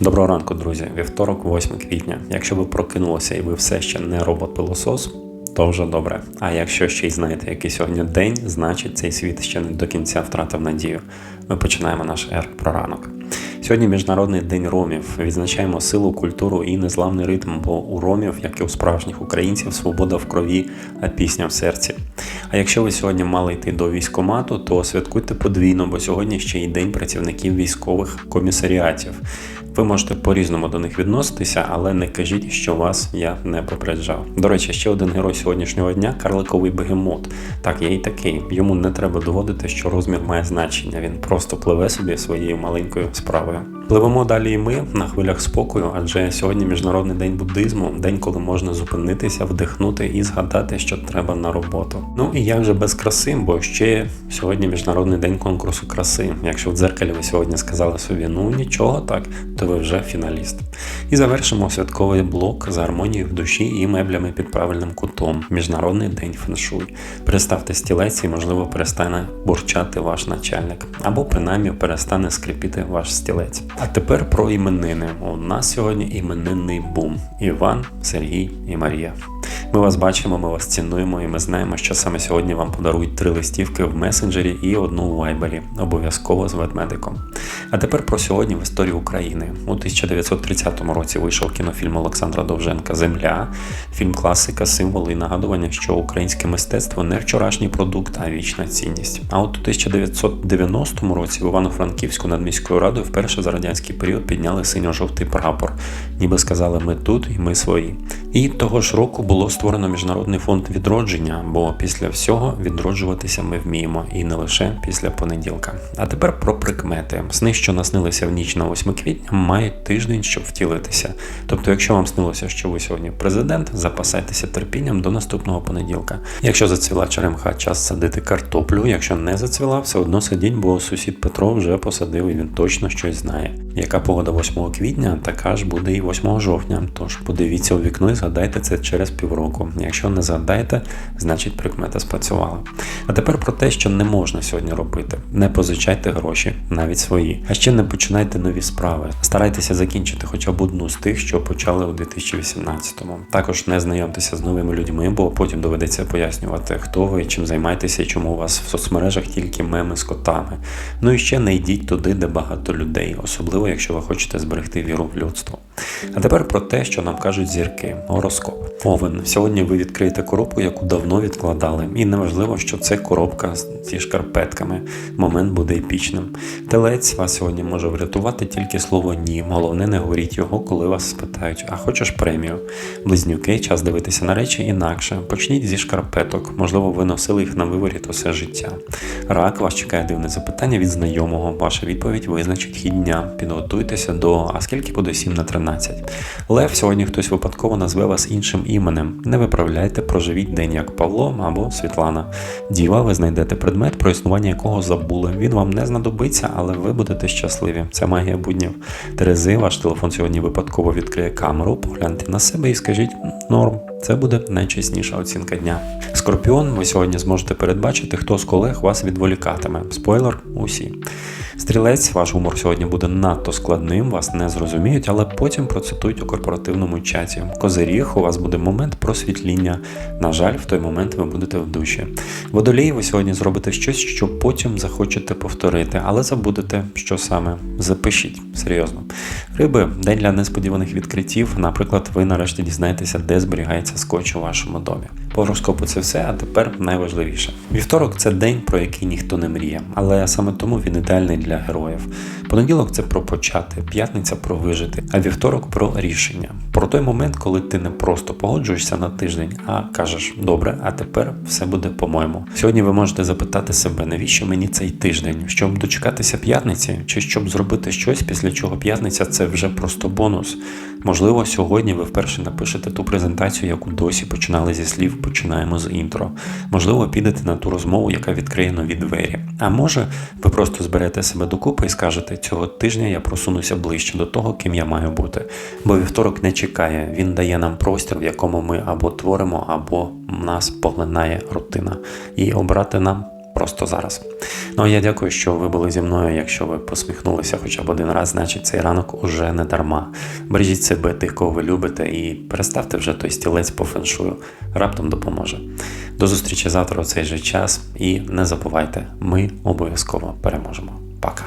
Доброго ранку, друзі. Вівторок, 8 квітня. Якщо ви прокинулися і ви все ще не робот-пилосос, то вже добре. А якщо ще й знаєте, який сьогодні день, значить цей світ ще не до кінця втратив надію. Ми починаємо наш ер про ранок. Сьогодні Міжнародний день ромів. Відзначаємо силу, культуру і незламний ритм, бо у ромів, як і у справжніх українців, свобода в крові, а пісня в серці. А якщо ви сьогодні мали йти до військомату, то святкуйте подвійно, бо сьогодні ще й день працівників військових комісаріатів. Ви можете по-різному до них відноситися, але не кажіть, що вас я не попереджав. До речі, ще один герой сьогоднішнього дня карликовий бегемот. Так, є і такий. Йому не треба доводити, що розмір має значення. Він просто пливе собі своєю маленькою справою. Пливемо далі і ми на хвилях спокою, адже сьогодні міжнародний день буддизму, день, коли можна зупинитися, вдихнути і згадати, що треба на роботу. Ну і як же без краси, бо ще сьогодні міжнародний день конкурсу краси. Якщо в дзеркалі ви сьогодні сказали собі, ну нічого так, то ви вже фіналіст. І завершимо святковий блок з гармонією в душі і меблями під правильним кутом. Міжнародний день феншуй. Представте стілець і, можливо, перестане бурчати ваш начальник, або принаймні перестане скрипіти ваш стілець. А тепер про іменини. У нас сьогодні іменинний бум: Іван, Сергій і Марія. Ми вас бачимо, ми вас цінуємо, і ми знаємо, що саме сьогодні вам подарують три листівки в месенджері і одну у вайбері, обов'язково з ведмедиком. А тепер про сьогодні в історії України. У 1930 році вийшов кінофільм Олександра Довженка Земля, фільм класика, символ і нагадування, що українське мистецтво не вчорашній продукт, а вічна цінність. А от у 1990 році в Івано-Франківську над міською радою вперше за радянський період підняли синьо-жовтий прапор, ніби сказали, ми тут і ми свої. І того ж року було створено міжнародний фонд відродження, бо після всього відроджуватися ми вміємо, і не лише після понеділка. А тепер про прикмети. Сни, що наснилися в ніч на 8 квітня, мають тиждень, щоб втілитися. Тобто, якщо вам снилося, що ви сьогодні президент, запасайтеся терпінням до наступного понеділка. Якщо зацвіла черемха, час садити картоплю. Якщо не зацвіла, все одно сидіть, бо сусід Петро вже посадив і він точно щось знає. Яка погода 8 квітня, така ж буде і 8 жовтня. Тож подивіться у вікно і згадайте це через півроку. Якщо не згадаєте, значить прикмета спрацювала. А тепер про те, що не можна сьогодні робити. Не позичайте гроші, навіть свої. А ще не починайте нові справи. Старайтеся закінчити хоча б одну з тих, що почали у 2018-му. Також не знайомтеся з новими людьми, бо потім доведеться пояснювати, хто ви, чим займаєтеся і чому у вас в соцмережах тільки меми з котами. Ну і ще не йдіть туди, де багато людей, особливо якщо ви хочете зберегти віру в людство. А тепер про те, що нам кажуть зірки, гороскоп. Овен. Сьогодні ви відкриєте коробку, яку давно відкладали, і неважливо, що це коробка зі шкарпетками. Момент буде епічним. Телець вас сьогодні може врятувати тільки слово ні. Головне, не говоріть його, коли вас спитають, а хочеш премію. Близнюки, час дивитися на речі інакше. Почніть зі шкарпеток, можливо, ви носили їх на виворіт усе життя. Рак вас чекає дивне запитання від знайомого. Ваша відповідь визначить хід дня. Підготуйтеся до а скільки буде 7 на 13. Лев, сьогодні хтось випадково назве вас іншим іменем. Не виправляйте, проживіть день як Павло або Світлана. Діва, ви знайдете предмет, про існування якого забули. Він вам не знадобиться, але ви будете щасливі. Це магія буднів. Терези, ваш телефон сьогодні випадково відкриє камеру, погляньте на себе і скажіть норм. Це буде найчесніша оцінка дня. Скорпіон, ви сьогодні зможете передбачити, хто з колег вас відволікатиме. Спойлер, усі. Стрілець, ваш гумор сьогодні буде надто складним, вас не зрозуміють, але потім процитують у корпоративному чаті. Козиріг, у вас буде момент просвітління. На жаль, в той момент ви будете в душі. Водолій, ви сьогодні зробите щось, що потім захочете повторити, але забудете, що саме. Запишіть серйозно. Риби, день для несподіваних відкриттів. Наприклад, ви нарешті дізнаєтеся, де зберігається скотч у вашому домі. По гороскопу це все, а тепер найважливіше. Вівторок це день, про який ніхто не мріє, але саме тому він ідеальний для героїв. Понеділок це про почати, п'ятниця про вижити, а вівторок про рішення. Про той момент, коли ти не просто погоджуєшся на тиждень, а кажеш добре, а тепер все буде по-моєму. Сьогодні ви можете запитати себе, навіщо мені цей тиждень, щоб дочекатися п'ятниці, чи щоб зробити щось, після чого п'ятниця це вже просто бонус. Можливо, сьогодні ви вперше напишете ту презентацію, яку досі починали зі слів починаємо з інтро. Можливо, підете на ту розмову, яка відкриє нові двері. А може, ви просто зберете себе докупи і скажете, цього тижня я просунуся ближче до того, ким я маю бути. Бо вівторок не чекає, він дає нам простір, в якому ми або творимо, або нас поглинає рутина. І обрати нам просто зараз. Ну я дякую, що ви були зі мною. Якщо ви посміхнулися хоча б один раз, значить цей ранок уже не дарма. Бережіть себе тих, кого ви любите, і переставте вже той стілець по феншую. Раптом допоможе. До зустрічі завтра у цей же час. І не забувайте, ми обов'язково переможемо. Пока.